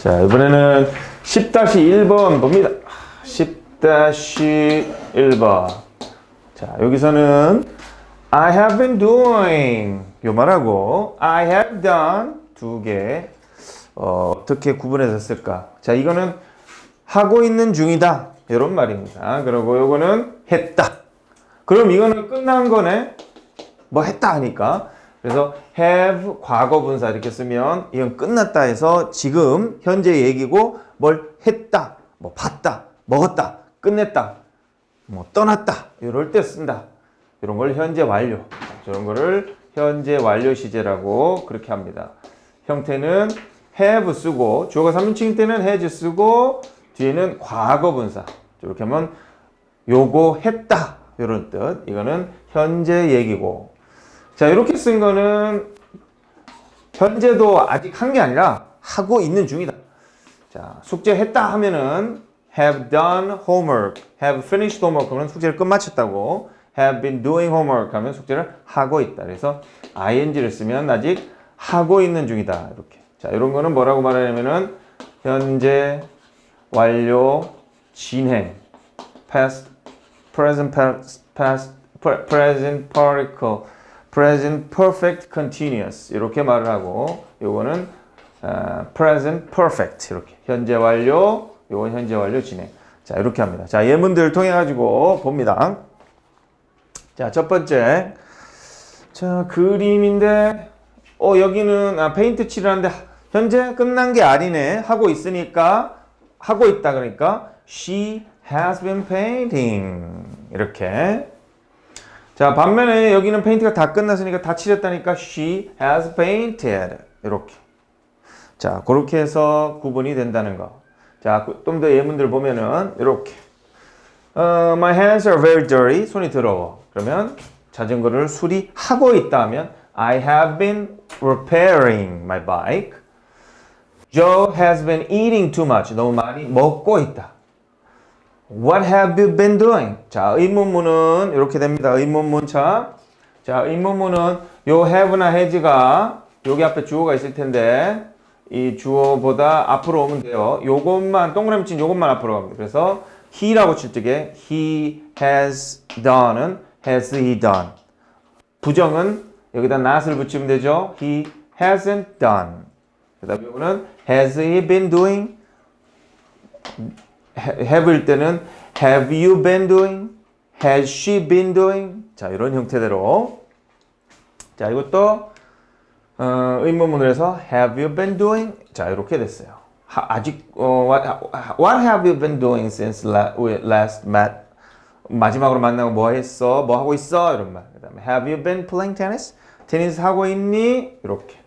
자, 이번에는 10-1번 봅니다. 10-1번. 자, 여기서는 I have been doing 요 말하고 I have done 두 개. 어, 어떻게 구분해서 쓸까? 자, 이거는 하고 있는 중이다. 이런 말입니다. 그리고 요거는 했다. 그럼 이거는 끝난 거네. 뭐 했다 하니까. 그래서 have 과거 분사 이렇게 쓰면 이건 끝났다 해서 지금 현재 얘기고 뭘 했다, 뭐 봤다, 먹었다, 끝냈다, 뭐 떠났다 이럴 때 쓴다. 이런 걸 현재 완료. 이런 거를 현재 완료 시제라고 그렇게 합니다. 형태는 have 쓰고 주어가 3인칭일 때는 has 쓰고 뒤에는 과거 분사. 이렇게 하면 요거 했다 이런 뜻. 이거는 현재 얘기고. 자 이렇게 쓴 거는 현재도 아직 한 게 아니라 하고 있는 중이다. 자 숙제 했다 하면은 have done homework, have finished homework 그러면 숙제를 끝마쳤다고. have been doing homework 하면 숙제를 하고 있다. 그래서 ing를 쓰면 아직 하고 있는 중이다. 이렇게. 자 이런 거는 뭐라고 말하냐면은 현재 완료 진행 past present past, past pre- present particle present perfect continuous. 이렇게 말을 하고 요거는 어, present perfect. 이렇게. 현재 완료 요건 현재 완료 진행. 자 이렇게 합니다. 자 예문들 통해 가지고 봅니다. 자 첫 번째. 자 그림인데 어 여기는 아, 페인트 칠하는데 현재 끝난 게 아니네. 하고 있으니까 하고 있다 그러니까 she has been painting. 이렇게 자 반면에 여기는 페인트가 다 끝났으니까 다 칠했다니까 she has painted. 이렇게. 자 그렇게 해서 구분이 된다는 거자좀 더 예문들 보면은 이렇게. 어, my hands are very dirty. 손이 더러워. 그러면 자전거를 수리하고 있다 하면 I have been repairing my bike. Joe has been eating too much. 너무 많이 먹고 있다. What have you been doing? 자, 의문문은 이렇게 됩니다. 의문문 차. 자, 의문문은 요 have나 has가 여기 앞에 주어가 있을 텐데 이 주어보다 앞으로 오면 돼요. 요것만 동그라미 친 요것만 앞으로 갑니다. 그래서 he라고 칠 적에 he has done은 has he done. 부정은 여기다 not을 붙이면 되죠. he hasn't done. 그 다음에 이거는 has he been doing? Have일 때는 have you been doing? has she been doing? 자, 이런 형태대로. 자, 이것도 어, 의문문을 해서 have you been doing? 자, 이렇게 됐어요. 하, 아직 어, what, what have you been doing since la, we last met? 마지막으로 만나고 뭐 했어? 뭐 하고 있어? 이런 말. 그다음에 have you been playing tennis? 테니스 하고 있니? 이렇게.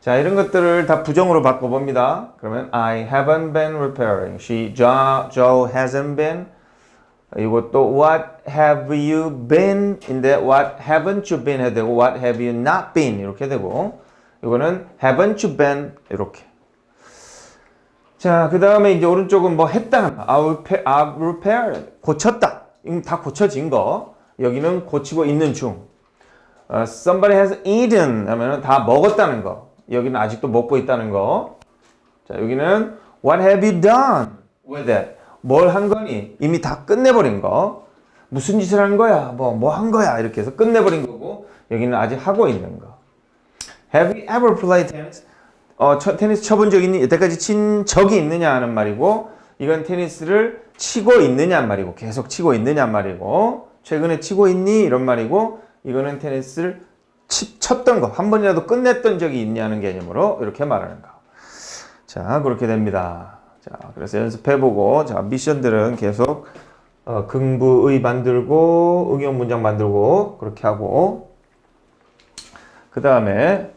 자, 이런 것들을 다 부정으로 바꿔봅니다. 그러면 I haven't been repairing. She, Joe, Joe hasn't been. 이것도 what have you been 인데 what haven't you been 해야 되고 what have you not been 이렇게 되고 이거는 haven't you been 이렇게. 자, 그 다음에 이제 오른쪽은 뭐 했다는 거. I repair, I repair. 고쳤다. 이건 다 고쳐진 거. 여기는 고치고 있는 중. 어, somebody has eaten 하면은 다 먹었다는 거. 여기는 아직도 먹고 있다는 거. 자, 여기는 what have you done with it? 뭘 한 거니? 이미 다 끝내버린 거. 무슨 짓을 한 거야? 뭐, 뭐 한 거야? 이렇게 해서 끝내버린 거고, 여기는 아직 하고 있는 거. Have you ever played tennis? 어, 쳐, 테니스 쳐본 적 있니? 여태까지 친 적이 있느냐 하는 말이고, 이건 테니스를 치고 있느냐 말이고, 계속 치고 있느냐 말이고, 최근에 치고 있니? 이런 말이고, 이거는 테니스를 치, 쳤던 거, 한 번이라도 끝냈던 적이 있냐는 개념으로 이렇게 말하는 거. 자, 그렇게 됩니다. 자, 그래서 연습해보고, 자, 미션들은 계속 어, 긍부의 만들고, 응용 문장 만들고, 그렇게 하고, 그 다음에,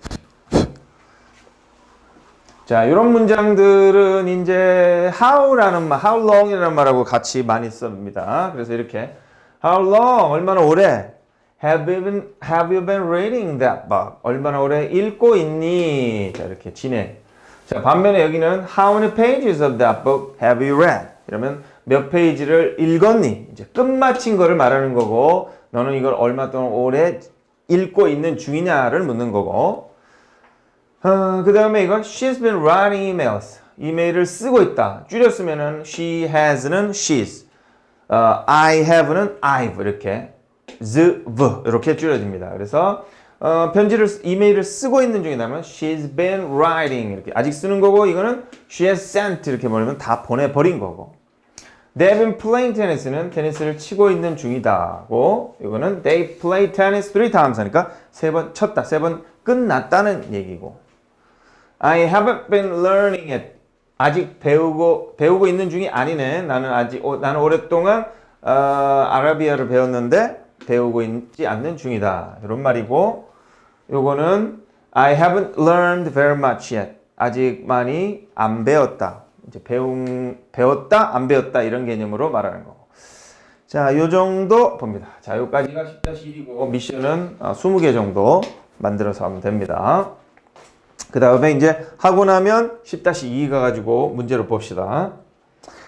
자, 이런 문장들은 이제 how라는 말, how long이라는 말하고 같이 많이 씁니다. 그래서 이렇게, how long, 얼마나 오래, Have you been Have you been reading that book? 얼마나 오래 읽고 있니? 자 이렇게 진행. 자 반면에 여기는 How many pages of that book have you read? 이러면 몇 페이지를 읽었니? 이제 끝마친 거를 말하는 거고 너는 이걸 얼마 동안 오래 읽고 있는 중이냐를 묻는 거고. 어, 그 다음에 이건 She's been writing emails. 이메일을 쓰고 있다. 줄였으면은 she has는 she's, 어, I have는 I've 이렇게 z, v 이렇게 줄여집니다. 그래서 어, 편지를 쓰- 이메일을 쓰고 있는 중이라면 she's been writing. 이렇게 아직 쓰는 거고 이거는 she has sent 이렇게 보내면 다 보내버린 거고. They've been playing tennis는 테니스를 치고 있는 중이다고. 이거는 they play tennis three times 하니까 세 번 쳤다 세 번 끝났다는 얘기고. I haven't been learning it. 아직 배우고 배우고 있는 중이 아니네. 나는 아직 어, 나는 오랫동안 어, 아라비아를 배웠는데 배우고 있지 않는 중이다 이런 말이고 요거는 I haven't learned very much yet 아직 많이 안 배웠다 이제 배운 배웠다 안 배웠다 이런 개념으로 말하는 거고 자, 요 정도 봅니다. 자, 요까지가 10-1이고 미션은 어, 20개 정도 만들어서 하면 됩니다. 그 다음에 이제 하고 나면 10-2 가 가지고 문제를 봅시다.